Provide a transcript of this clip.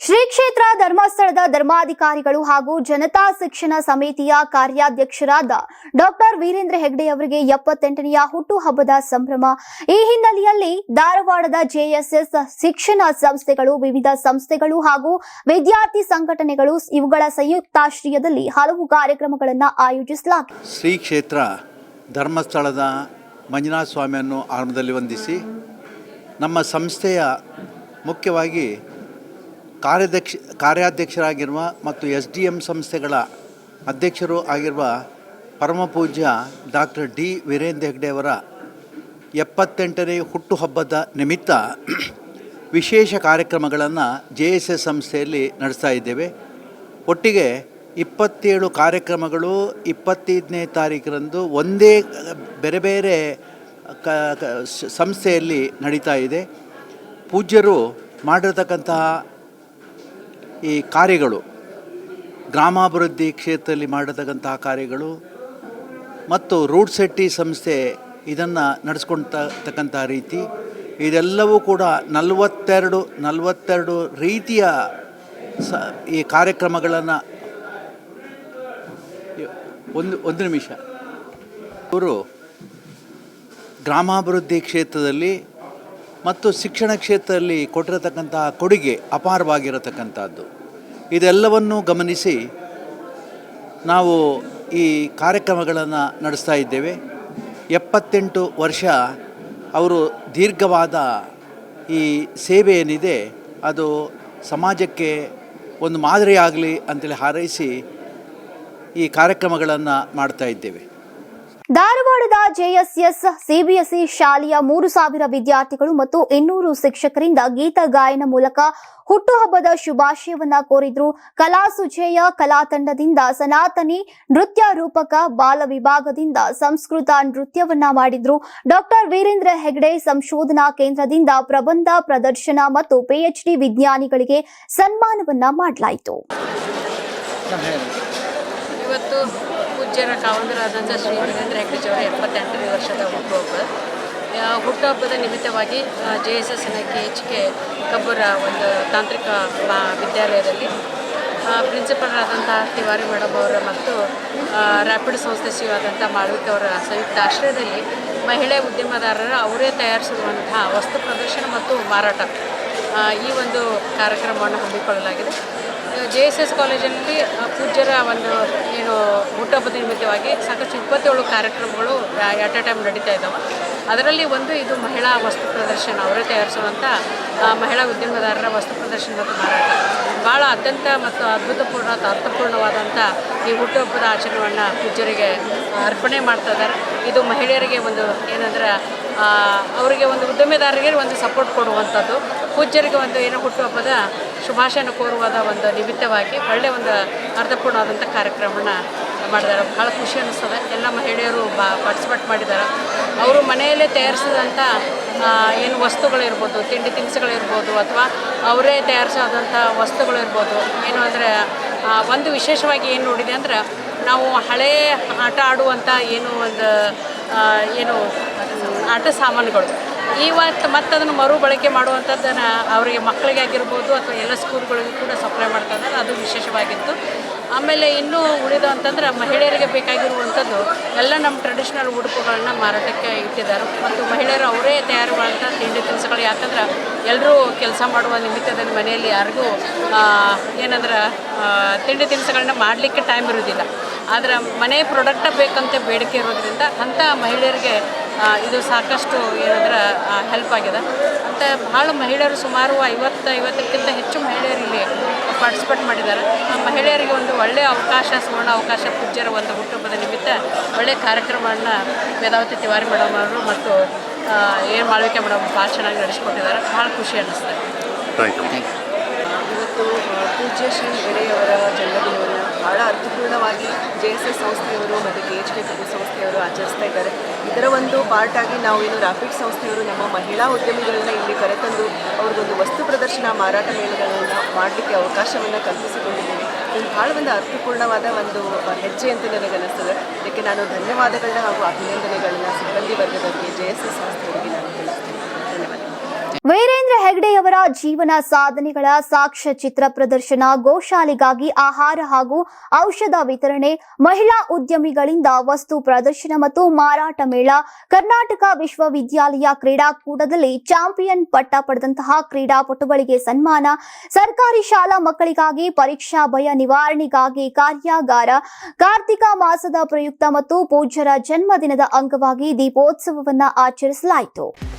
ಶ್ರೀ ಕ್ಷೇತ್ರ ಧರ್ಮಸ್ಥಳದ ಧರ್ಮಾಧಿಕಾರಿಗಳು ಹಾಗೂ ಜನತಾ ಶಿಕ್ಷಣ ಸಮಿತಿಯ ಕಾರ್ಯಾಧ್ಯಕ್ಷರಾದ ಡಾಕ್ಟರ್ ವೀರೇಂದ್ರ ಹೆಗ್ಡೆ ಅವರಿಗೆ ಎಪ್ಪತ್ತೆಂಟನೆಯ ಹುಟ್ಟುಹಬ್ಬದ ಸಂಭ್ರಮ. ಈ ಹಿನ್ನೆಲೆಯಲ್ಲಿ ಧಾರವಾಡದ ಜೆಎಸ್ಎಸ್ ಶಿಕ್ಷಣ ಸಂಸ್ಥೆಗಳು, ವಿವಿಧ ಸಂಸ್ಥೆಗಳು ಹಾಗೂ ವಿದ್ಯಾರ್ಥಿ ಸಂಘಟನೆಗಳು ಇವುಗಳ ಸಂಯುಕ್ತಾಶ್ರಯದಲ್ಲಿ ಹಲವು ಕಾರ್ಯಕ್ರಮಗಳನ್ನು ಆಯೋಜಿಸಲಾಗಿದೆ. ಶ್ರೀ ಕ್ಷೇತ್ರ ಧರ್ಮಸ್ಥಳದ ಮಂಜುನಾಥ ಸ್ವಾಮಿಯನ್ನು ಆರಂಭದಲ್ಲಿ ವಂದಿಸಿ ನಮ್ಮ ಸಂಸ್ಥೆಯ ಮುಖ್ಯವಾಗಿ ಕಾರ್ಯಾಧ್ಯಕ್ಷ ಕಾರ್ಯಾಧ್ಯಕ್ಷರಾಗಿರುವ ಮತ್ತು ಎಸ್ ಡಿ ಎಂ ಸಂಸ್ಥೆಗಳ ಅಧ್ಯಕ್ಷರು ಆಗಿರುವ ಪರಮ ಪೂಜ್ಯ ಡಾಕ್ಟರ್ ಡಿ ವೀರೇಂದ್ರ ಹೆಗ್ಡೆಯವರ ಎಪ್ಪತ್ತೆಂಟನೇ ಹುಟ್ಟುಹಬ್ಬದ ನಿಮಿತ್ತ ವಿಶೇಷ ಕಾರ್ಯಕ್ರಮಗಳನ್ನು ಜೆ ಎಸ್ ಎಸ್ ಸಂಸ್ಥೆಯಲ್ಲಿ ನಡೆಸ್ತಾ ಇದ್ದೇವೆ. ಒಟ್ಟಿಗೆ ಇಪ್ಪತ್ತೇಳು ಕಾರ್ಯಕ್ರಮಗಳು ಇಪ್ಪತ್ತೈದನೇ ತಾರೀಕರಂದು ಒಂದೇ ಬೇರೆ ಬೇರೆ ಕ- ಸಂಸ್ಥೆಯಲ್ಲಿ ನಡೀತಾ ಇದೆ. ಪೂಜ್ಯರು ಮಾಡಿರ್ತಕ್ಕಂತಹ ಈ ಕಾರ್ಯಗಳು ಗ್ರಾಮಾಭಿವೃದ್ಧಿ ಕ್ಷೇತ್ರದಲ್ಲಿ ಮಾಡತಕ್ಕಂಥ ಕಾರ್ಯಗಳು ಮತ್ತು ರೂಟ್ ಸೆಟ್ಟಿ ಸಂಸ್ಥೆ ಇದನ್ನು ನಡೆಸ್ಕೊಳ್ತಕ್ಕಂಥ ರೀತಿ, ಇದೆಲ್ಲವೂ ಕೂಡ ನಲವತ್ತೆರಡು ನಲವತ್ತೆರಡು ರೀತಿಯ ಸ, ಈ ಕಾರ್ಯಕ್ರಮಗಳನ್ನು ಒಂದು ಒಂದು ನಿಮಿಷ. ಇವರು ಗ್ರಾಮಾಭಿವೃದ್ಧಿ ಕ್ಷೇತ್ರದಲ್ಲಿ ಮತ್ತು ಶಿಕ್ಷಣ ಕ್ಷೇತ್ರದಲ್ಲಿ ಕೊಟ್ಟಿರತಕ್ಕಂತಹ ಕೊಡುಗೆ ಅಪಾರವಾಗಿರತಕ್ಕಂಥದ್ದು. ಇದೆಲ್ಲವನ್ನು ಗಮನಿಸಿ ನಾವು ಈ ಕಾರ್ಯಕ್ರಮಗಳನ್ನು ನಡೆಸ್ತಾ ಇದ್ದೇವೆ. ಎಪ್ಪತ್ತೆಂಟು ವರ್ಷ ಅವರು ದೀರ್ಘವಾದ ಈ ಸೇವೆ ಏನಿದೆ, ಅದು ಸಮಾಜಕ್ಕೆ ಒಂದು ಮಾದರಿಯಾಗಲಿ ಅಂತೇಳಿ ಹಾರೈಸಿ ಈ ಕಾರ್ಯಕ್ರಮಗಳನ್ನು ಮಾಡ್ತಾ ಇದ್ದೇವೆ. ಧಾರವಾಡದ ಜೆಎಸ್ಎಸ್ ಸಿಬಿಎಸ್ಇ ಶಾಲೆಯ ಮೂರು ಸಾವಿರ ವಿದ್ಯಾರ್ಥಿಗಳು ಮತ್ತು ಇನ್ನೂರು ಶಿಕ್ಷಕರಿಂದ ಗೀತ ಗಾಯನ ಮೂಲಕ ಹುಟ್ಟುಹಬ್ಬದ ಶುಭಾಶಯವನ್ನ ಕೋರಿದ್ರು. ಕಲಾಸುಜೆಯ ಕಲಾತಂಡದಿಂದ ಕಲಾ ತಂಡದಿಂದ ಸನಾತನಿ ನೃತ್ಯ ರೂಪಕ ಬಾಲ ವಿಭಾಗದಿಂದ ಸಂಸ್ಕೃತ ನೃತ್ಯವನ್ನ ಮಾಡಿದ್ರು. ಡಾಕ್ಟರ್ ವೀರೇಂದ್ರ ಹೆಗ್ಡೆ ಸಂಶೋಧನಾ ಕೇಂದ್ರದಿಂದ ಪ್ರಬಂಧ, ಪ್ರದರ್ಶನ ಮತ್ತು ಪಿಎಚ್ಡಿ ವಿಜ್ಞಾನಿಗಳಿಗೆ ಸನ್ಮಾನವನ್ನ ಮಾಡಲಾಯಿತು. ಇವತ್ತು ಪೂಜ್ಯರ ಕಾವಂದರಾದಂಥ ಶ್ರೀ ವೀರೇಂದ್ರ ಹೆಗ್ಡೆಜಿಯವರ ಎಪ್ಪತ್ತೆಂಟನೇ ವರ್ಷದ ಹುಟ್ಟುಹಬ್ಬ. ಹುಟ್ಟುಹಬ್ಬದ ನಿಮಿತ್ತವಾಗಿ J S S K H K ಕಬ್ಬೂರ ಒಂದು ತಾಂತ್ರಿಕ ವಿದ್ಯಾಲಯದಲ್ಲಿ ಪ್ರಿನ್ಸಿಪಲ್ರಾದಂಥ ತಿವಾರಿ ಮೇಡಮ್ ಅವರ ಮತ್ತು ರ್ಯಾಪಿಡ್ ಸಂಸ್ಥೆ ಸಿ ಆದಂಥ ಮಾಳ್ವಿಕ್ ಅವರ ಸಂಯುಕ್ತ ಆಶ್ರಯದಲ್ಲಿ ಮಹಿಳೆ ಉದ್ಯಮದಾರರ ಅವರೇ ತಯಾರಿಸಿರುವಂತಹ ವಸ್ತು ಪ್ರದರ್ಶನ ಮತ್ತು ಮಾರಾಟ. ಈ ಒಂದು ಕಾರ್ಯಕ್ರಮವನ್ನು ಹಮ್ಮಿಕೊಳ್ಳಲಾಗಿದೆ. ಜೆ ಎಸ್ ಎಸ್ ಕಾಲೇಜಲ್ಲಿ ಪೂಜ್ಯರ ಒಂದು, ಏನು ಹುಟ್ಟಹಬ್ಬದ ನಿಮಿತ್ತವಾಗಿ ಸಾಕಷ್ಟು ಇಪ್ಪತ್ತೇಳು ಕಾರ್ಯಕ್ರಮಗಳು ಎಟ್ ಎ ಟೈಮ್ ನಡೀತಾ ಇದ್ದಾವೆ ಅದರಲ್ಲಿ ಒಂದು ಇದು ಮಹಿಳಾ ವಸ್ತು ಪ್ರದರ್ಶನ, ಅವರೇ ತಯಾರಿಸುವಂಥ ಮಹಿಳಾ ಉದ್ಯಮದಾರರ ವಸ್ತು ಪ್ರದರ್ಶನ ಮತ್ತು ಮಾರಾಟ. ಭಾಳ ಅತ್ಯಂತ ಮತ್ತು ಅದ್ಭುತಪೂರ್ಣ ಅರ್ಥಪೂರ್ಣವಾದಂಥ ಈ ಹುಟ್ಟುಹಬ್ಬದ ಆಚರಣೆಯನ್ನು ಪೂಜ್ಯರಿಗೆ ಅರ್ಪಣೆ ಮಾಡ್ತಾ ಇದು ಮಹಿಳೆಯರಿಗೆ ಒಂದು ಏನಂದ್ರೆ ಅವರಿಗೆ ಒಂದು ಉದ್ಯಮೆದಾರರಿಗೆ ಒಂದು ಸಪೋರ್ಟ್ ಕೊಡುವಂಥದ್ದು. ಪೂಜ್ಯರಿಗೆ ಒಂದು ಏನೋ ಹುಟ್ಟುಹಬ್ಬದ ಶುಭಾಶಯನ ಕೋರುವಾದ ಒಂದು ನಿಮಿತ್ತವಾಗಿ ಒಳ್ಳೆಯ ಒಂದು ಅರ್ಥಪೂರ್ಣವಾದಂಥ ಕಾರ್ಯಕ್ರಮನ ಮಾಡಿದ್ದಾರೆ. ಭಾಳ ಖುಷಿ ಅನ್ನಿಸ್ತದೆ ಎಲ್ಲ ಮಹಿಳೆಯರು ಬಾ ಪಾರ್ಟಿಸಿಪೇಟ್ ಮಾಡಿದ್ದಾರೆ. ಅವರು ಮನೆಯಲ್ಲೇ ತಯಾರಿಸಿದಂಥ ಏನು ವಸ್ತುಗಳಿರ್ಬೋದು, ತಿಂಡಿ ತಿನಿಸುಗಳಿರ್ಬೋದು ಅಥವಾ ಅವರೇ ತಯಾರಿಸಾದಂಥ ವಸ್ತುಗಳಿರ್ಬೋದು. ಏನು ಅಂದರೆ ಒಂದು ವಿಶೇಷವಾಗಿ ಏನು ನೋಡಿದೆ ಅಂದ್ರೆ, ನಾವು ಹಳೆಯ ಆಟ ಆಡುವಂಥ ಏನು ಒಂದು ಏನು ಮ್, ಆಟ ಸಾಮಾನುಗಳು ಇವತ್ತು ಮತ್ತೆ ಅದನ್ನು ಮರು ಬಳಕೆ ಮಾಡುವಂಥದ್ದನ್ನು ಅವರಿಗೆ ಮಕ್ಕಳಿಗೆ ಆಗಿರ್ಬೋದು ಅಥವಾ ಎಲ್ಲ ಸ್ಕೂಲ್ಗಳಿಗೂ ಕೂಡ ಸಪ್ಲೈ ಮಾಡ್ತಾ ಇದ್ದಾರೆ. ಅದು ವಿಶೇಷವಾಗಿತ್ತು. ಆಮೇಲೆ ಇನ್ನೂ ಉಳಿದ ಅಂತಂದ್ರೆ ಮಹಿಳೆಯರಿಗೆ ಬೇಕಾಗಿರುವಂಥದ್ದು ಎಲ್ಲ ನಮ್ಮ ಟ್ರೆಡಿಷ್ನಲ್ ಉಡುಪುಗಳನ್ನ ಮಾರಾಟಕ್ಕೆ ಇಟ್ಟಿದ್ದಾರೆ. ಮತ್ತು ಮಹಿಳೆಯರು ಅವರೇ ತಯಾರು ಮಾಡುವಂಥ ತಿಂಡಿ ತಿನಿಸುಗಳು. ಯಾಕಂದ್ರೆ ಎಲ್ಲರೂ ಕೆಲಸ ಮಾಡುವ ನಿಮಿತ್ತದಲ್ಲಿ ಮನೆಯಲ್ಲಿ ಯಾರಿಗೂ ಏನಂದ್ರೆ ತಿಂಡಿ ತಿನಿಸುಗಳನ್ನ ಮಾಡಲಿಕ್ಕೆ ಟೈಮ್ ಇರೋದಿಲ್ಲ ಆದರೆ ಮನೆ ಪ್ರಾಡಕ್ಟ ಬೇಕಂತ ಬೇಡಿಕೆ ಇರೋದ್ರಿಂದ ಅಂಥ ಮಹಿಳೆಯರಿಗೆ ಇದು ಸಾಕಷ್ಟು ಏನಂದ್ರೆ ಹೆಲ್ಪ್ ಆಗಿದೆ. ಮತ್ತು ಭಾಳ ಮಹಿಳೆಯರು ಸುಮಾರು ಐವತ್ತು ಐವತ್ತಕ್ಕಿಂತ ಹೆಚ್ಚು ಮಹಿಳೆಯರು ಇಲ್ಲಿ ಪಾರ್ಟಿಸಿಪೇಟ್ ಮಾಡಿದ್ದಾರೆ. ಆ ಮಹಿಳೆಯರಿಗೆ ಒಂದು ಒಳ್ಳೆಯ ಅವಕಾಶ ಸುವರ್ಣ ಅವಕಾಶ ಪೂಜ್ಯರ ಒಂದು ಹುಟ್ಟುಹಬ್ಬದ ನಿಮಿತ್ತ ಒಳ್ಳೆಯ ಕಾರ್ಯಕ್ರಮವನ್ನು ವೇದಾವತಿ ತಿವಾರಿ ಮೇಡಮ್ ಅವರು ಮತ್ತು ಏನು ಮಾಳ್ವಿಕೆ ಮೇಡಮ್ ಭಾಳ ಚೆನ್ನಾಗಿ ನಡೆಸಿಕೊಟ್ಟಿದ್ದಾರೆ. ಭಾಳ ಖುಷಿ ಅನ್ನಿಸ್ತದೆ ಥ್ಯಾಂಕ್ ಯು ಇವತ್ತು ಪೂಜ್ಯ ಶ್ರೀ ಹೆಗಡೆಯವರ ಜನ್ಮದಿನವನ್ನು ಬಹಳ ಅರ್ಥಪೂರ್ಣವಾಗಿ ಜೆ ಎಸ್ ಎಸ್ ಸಂಸ್ಥೆಯವರು ಮತ್ತು ಕೆ ಎಚ್ ಕೆ ಕಬ್ಬು ಸಂಸ್ಥೆಯವರು ಆಚರಿಸ್ತಾ ಇದ್ದಾರೆ. ಇದರ ಒಂದು ಪಾರ್ಟ್ ಆಗಿ ನಾವು ಏನು ರಾಪಿಡ್ ಸಂಸ್ಥೆಯವರು ನಮ್ಮ ಮಹಿಳಾ ಉದ್ಯಮಿಗಳನ್ನ ಇಲ್ಲಿ ಕರೆತಂದು ಅವ್ರಿಗೊಂದು ವಸ್ತು ಪ್ರದರ್ಶನ, ಮಾರಾಟ ಮೇಳಗಳನ್ನು ಮಾಡಲಿಕ್ಕೆ ಅವಕಾಶವನ್ನು ಕಲ್ಪಿಸಿಕೊಂಡಿದ್ದೇವೆ. ಇದು ಬಹಳ ಒಂದು ಅರ್ಥಪೂರ್ಣವಾದ ಒಂದು ಹೆಜ್ಜೆ ಅಂತ ನನಗೆ ಇದಕ್ಕೆ ನಾನು ಧನ್ಯವಾದಗಳನ್ನ ಹಾಗೂ ಅಭಿನಂದನೆಗಳನ್ನ ಸಿಬ್ಬಂದಿ ವರ್ಗದವರಿಗೆ ಜೆ ಎಸ್ ಎಸ್ ಸಂಸ್ಥೆಯವರಿಗೆ ನಾನು ತಿಳಿಸ್ತೇನೆ ವೀರೇಂದ್ರ ಹೆಗ್ಡೆಯವರ ಜೀವನ ಸಾಧನೆಗಳ ಸಾಕ್ಷ್ಯ ಚಿತ್ರ ಪ್ರದರ್ಶನ, ಗೋಶಾಲೆಗಾಗಿ ಆಹಾರ ಹಾಗೂ ಔಷಧ ವಿತರಣೆ, ಮಹಿಳಾ ಉದ್ಯಮಿಗಳಿಂದ ವಸ್ತು ಪ್ರದರ್ಶನ ಮತ್ತು ಮಾರಾಟ ಮೇಳ, ಕರ್ನಾಟಕ ವಿಶ್ವವಿದ್ಯಾಲಯ ಕ್ರೀಡಾಕೂಟದಲ್ಲಿ ಚಾಂಪಿಯನ್ ಪಟ್ಟ ಪಡೆದಂತಹ ಕ್ರೀಡಾಪಟುಗಳಿಗೆ ಸನ್ಮಾನ, ಸರ್ಕಾರಿ ಶಾಲಾ ಮಕ್ಕಳಿಗಾಗಿ ಪರೀಕ್ಷಾ ಭಯ ನಿವಾರಣೆಗಾಗಿ ಕಾರ್ಯಾಗಾರ, ಕಾರ್ತಿಕ ಮಾಸದ ಪ್ರಯುಕ್ತ ಮತ್ತು ಪೂಜ್ಯರ ಜನ್ಮದಿನದ ಅಂಗವಾಗಿ ದೀಪೋತ್ಸವವನ್ನು ಆಚರಿಸಲಾಯಿತು.